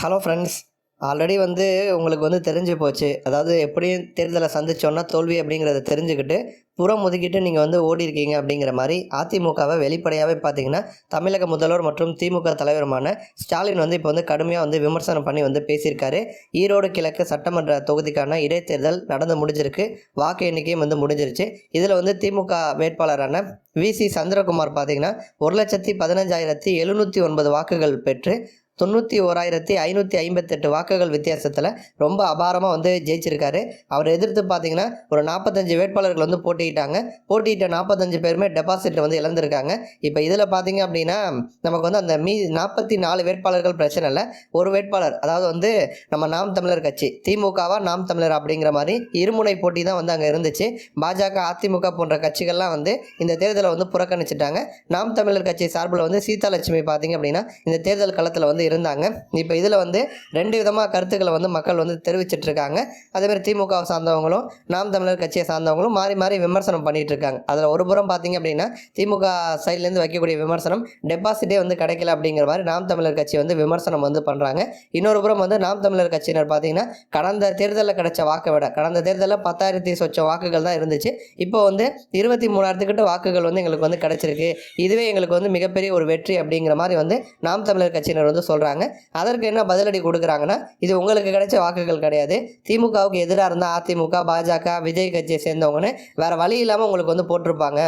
Hello friends already வந்து உங்களுக்கு வந்து தெரிஞ்சு போச்சு. அதாவது எப்படியும் தேர்தலை சந்திச்சோன்னா தோல்வி அப்படிங்கிறத தெரிஞ்சுக்கிட்டு புறம் ஒதுக்கிட்டு நீங்கள் வந்து ஓடி இருக்கீங்க அப்படிங்கிற மாதிரி அதிமுகவை வெளிப்படையாகவே பார்த்தீங்கன்னா தமிழக முதல்வர் மற்றும் திமுக தலைவருமான ஸ்டாலின் வந்து இப்போ வந்து கடுமையாக வந்து விமர்சனம் பண்ணி வந்து பேசியிருக்காரு. ஈரோடு கிழக்கு சட்டமன்ற தொகுதிக்கான இடைத்தேர்தல் நடந்து முடிஞ்சிருக்கு. வாக்கு எண்ணிக்கையும் வந்து முடிஞ்சிருச்சு. இதில் வந்து திமுக வேட்பாளரான விசி சந்திரகுமார் பார்த்தீங்கன்னா ஒரு லட்சத்தி பதினஞ்சாயிரத்தி எழுநூற்றி ஒன்பது வாக்குகள் பெற்று தொண்ணூற்றி ஓராயிரத்தி ஐநூற்றி ஐம்பத்தெட்டு வாக்குகள் வித்தியாசத்தில் ரொம்ப அபாரமாக வந்து ஜெயிச்சிருக்காரு. அவர் எதிர்த்து பார்த்தீங்கன்னா ஒரு நாற்பத்தஞ்சு வேட்பாளர்கள் வந்து போட்டியிட்டாங்க. போட்டியிட்ட நாற்பத்தஞ்சு பேருமே டெபாசிட் வந்து இழந்திருக்காங்க. இப்போ இதில் பார்த்தீங்க அப்படின்னா நமக்கு வந்து அந்த மீ நாற்பத்தி நாலு வேட்பாளர்கள் பிரச்சனை இல்லை. ஒரு வேட்பாளர் அதாவது வந்து நம்ம நாம் தமிழர் கட்சி திமுகவா நாம் தமிழர் அப்படிங்கிற மாதிரி இருமுனை போட்டி தான் வந்து அங்கே இருந்துச்சு. பாஜக அதிமுக போன்ற கட்சிகள்லாம் வந்து இந்த தேர்தலை வந்து புறக்கணிச்சிட்டாங்க. நாம் தமிழர் கட்சி சார்பில் வந்து சீதாலட்சுமி பார்த்தீங்க அப்படின்னா இந்த தேர்தல் களத்தில் வந்து இருந்தாங்க. இப்போ இதில் வந்து ரெண்டு விதமாக கருத்துக்களை வந்து மக்கள் வந்து தெரிவிச்சிட்ருக்காங்க. அதேமாதிரி திமுகவை சார்ந்தவங்களும் நாம் தமிழர் கட்சியை சார்ந்தவங்களும் மாறி மாறி விமர்சனம் பண்ணிகிட்டு இருக்காங்க அதில் ஒரு புறம் பார்த்தீங்க அப்படின்னா திமுக சைட்லேருந்து வைக்கக்கூடிய விமர்சனம் டெபாசிட்டே வந்து கிடைக்கல அப்படிங்கிற மாதிரி நாம் தமிழர் கட்சி வந்து விமர்சனம் வந்து பண்ணுறாங்க இன்னொரு புறம் வந்து நாம் தமிழர் கட்சியினர் பார்த்தீங்கன்னா கடந்த தேர்தலில் கிடைச்ச வாக்கை விட கடந்த தேர்தலில் பத்தாயிரத்தி சொச்சம் வாக்குகள் தான் இருந்துச்சு. இப்போ வந்து இருபத்தி மூணாயிரத்துக்கிட்ட வாக்குகள் வந்து எங்களுக்கு வந்து கிடைச்சிருக்கு. இதுவே எங்களுக்கு வந்து மிகப்பெரிய ஒரு வெற்றி அப்படிங்கிற மாதிரி வந்து நாம் தமிழர் கட்சியினர் வந்து சொல்கிறாங்க அதற்கு என்ன பதிலடி கொடுக்குறாங்கன்னா இது உங்களுக்கு கிடைச்ச வாக்குகள் கிடையாது. திமுகவுக்கு எதிராக இருந்தால் அதிமுக பாஜக விஜய் கட்சியை சேர்ந்தவங்கன்னு வேற வழி இல்லாமல் உங்களுக்கு வந்து போட்டிருப்பாங்க.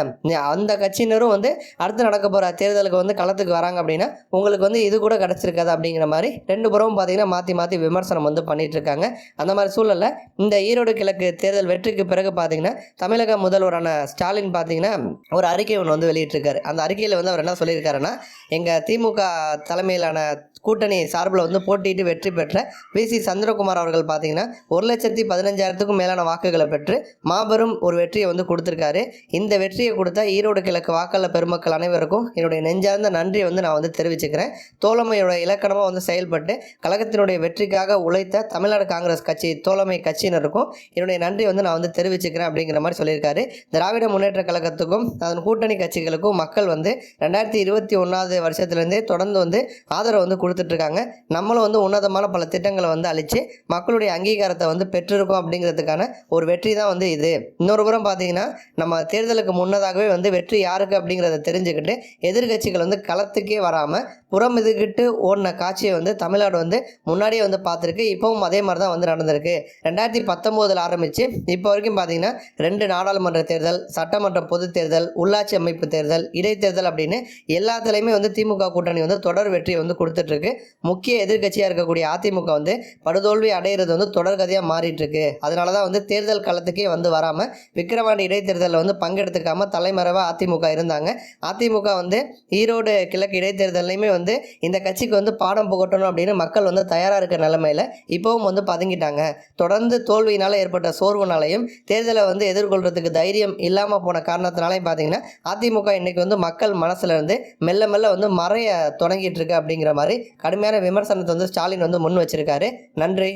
அந்த கட்சியினரும் வந்து அடுத்து நடக்க போகிற தேர்தலுக்கு வந்து களத்துக்கு வராங்க அப்படின்னா உங்களுக்கு வந்து இது கூட கிடச்சிருக்காது அப்படிங்கிற மாதிரி ரெண்டு புறமும் பார்த்தீங்கன்னா மாற்றி மாற்றி விமர்சனம் வந்து பண்ணிட்டு இருக்காங்க அந்த மாதிரி சூழலில் இந்த ஈரோடு கிழக்கு தேர்தல் வெற்றிக்கு பிறகு பார்த்தீங்கன்னா தமிழக முதல்வரான ஸ்டாலின் பார்த்தீங்கன்னா ஒரு அறிக்கை ஒன்று வந்து வெளியிட்டிருக்காரு. அந்த அறிக்கையில் வந்து அவர் என்ன சொல்லியிருக்காருன்னா எங்கள் திமுக தலைமையிலான கூட்டணி சார்பில் வந்து போட்டியிட்டு வெற்றி பெற்ற விசி சந்திரகுமார் அவர்கள் பார்த்தீங்கன்னா ஒரு லட்சத்தி பதினஞ்சாயிரத்துக்கும் மேலான வாக்குகளை பெற்று மாபெரும் ஒரு வெற்றியை வந்து கொடுத்துருக்காரு. இந்த வெற்றியை கொடுத்த ஈரோடு கிழக்கு வாக்காளர் பெருமக்கள் அனைவருக்கும் என்னுடைய நெஞ்சார்ந்த நன்றியை வந்து நான் வந்து தெரிவிச்சுக்கிறேன். தோழமையோட இலக்கணமாக வந்து செயல்பட்டு கழகத்தினுடைய வெற்றிக்காக உழைத்த தமிழ்நாடு காங்கிரஸ் கட்சி தோழமை கட்சியினருக்கும் என்னுடைய நன்றி வந்து நான் வந்து தெரிவிச்சுக்கிறேன் அப்படிங்கிற மாதிரி சொல்லியிருக்காரு. திராவிட முன்னேற்ற கழகத்துக்கும் அதன் கூட்டணி கட்சிகளுக்கும் மக்கள் வந்து ரெண்டாயிரத்தி இருபத்தி ஒன்றாவது வருஷத்துலேருந்தே தொடர்ந்து வந்து ஆதரவு வந்து கொடுத்துட்ருக்காங்க. நம்மளும் வந்து உன்னதமான பல திட்டங்களை வந்து அழித்து மக்களுடைய அங்கீகாரத்தை வந்து பெற்றிருக்கோம் அப்படிங்கிறதுக்கான ஒரு வெற்றி தான் வந்து இது. இன்னொரு புறம் பார்த்தீங்கன்னா நம்ம தேர்தலுக்கு முன்னதாகவே வந்து வெற்றி யாருக்கு அப்படிங்கிறத தெரிஞ்சுக்கிட்டு எதிர்க்கட்சிகள் வந்து களத்துக்கே வராமல் புறம் இதுக்கிட்டு ஓடின காட்சியை வந்து தமிழ்நாடு வந்து முன்னாடியே வந்து பார்த்துருக்கு இப்போவும் அதே மாதிரி தான் வந்து நடந்திருக்கு. ரெண்டாயிரத்தி பத்தொம்போதில் ஆரம்பித்து இப்போ வரைக்கும் பார்த்தீங்கன்னா ரெண்டு நாடாளுமன்ற தேர்தல் சட்டமன்ற பொதுத் தேர்தல் உள்ளாட்சி அமைப்பு தேர்தல் இடைத்தேர்தல் அப்படின்னு எல்லாத்துலேயுமே வந்து திமுக கூட்டணி வந்து தொடர் வெற்றியை வந்து இருக்கு. முக்கிய எதிர்க்கட்சியாக இருக்கக்கூடிய அதிமுக வந்து படுதோல்வி அடையிறது வந்து தொடர்கதையாக மாறிட்டு இருக்கு அதனால தான் வந்து தேர்தல் காலத்துக்கே வந்து வராமல் விக்கிரவாண்டி இடைத்தேர்தலில் வந்து பங்கெடுத்துக்காம தலைமறைவாக அதிமுக இருந்தாங்க. அதிமுக வந்து ஈரோடு கிழக்கு இடைத்தேர்தலையுமே வந்து இந்த கட்சிக்கு வந்து பாடம் புகட்டணும் அப்படின்னு மக்கள் வந்து தயாராக இருக்க நிலமையில் இப்போவும் வந்து பதுங்கிட்டாங்க. தொடர்ந்து தோல்வியினால் ஏற்பட்ட சோர்வுனாலையும் தேர்தலை வந்து எதிர்கொள்றதுக்கு தைரியம் இல்லாமல் போன காரணத்தினாலையும் பார்த்தீங்கன்னா அதிமுக இன்னைக்கு வந்து மக்கள் மனசுல இருந்து மெல்ல மெல்ல வந்து மறைய தொடங்கிட்டு இருக்கு அப்படிங்கிற மாதிரி கடுமையான விமர்சனத்தை வந்து ஸ்டாலின் வந்து முன் வச்சிருக்காரு. நன்றி.